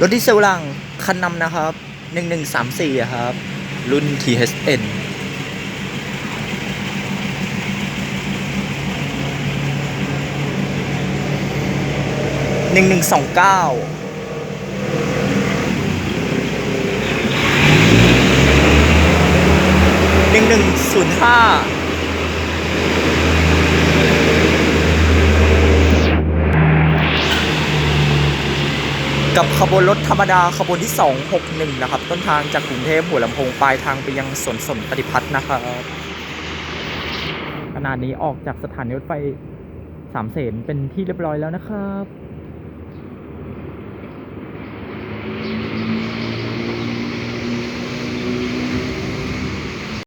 รถดีเซลลังคันนำนะครับ 1134ครับ รุ่น THN หนึ่งหนึ่งสองเก้าหนึ่งหนึ่งศูนย์ห้า กับขบวนรถธรรมดาขบวนที่ 261 นะครับ ต้นทางจากกรุงเทพหัวลำโพงปลายทางไปยังสวนสนปฏิพัฒน์นะครับขณะนี้ออกจากสถานีรถไฟสามเสนเป็นที่เรียบร้อยแล้วนะครับ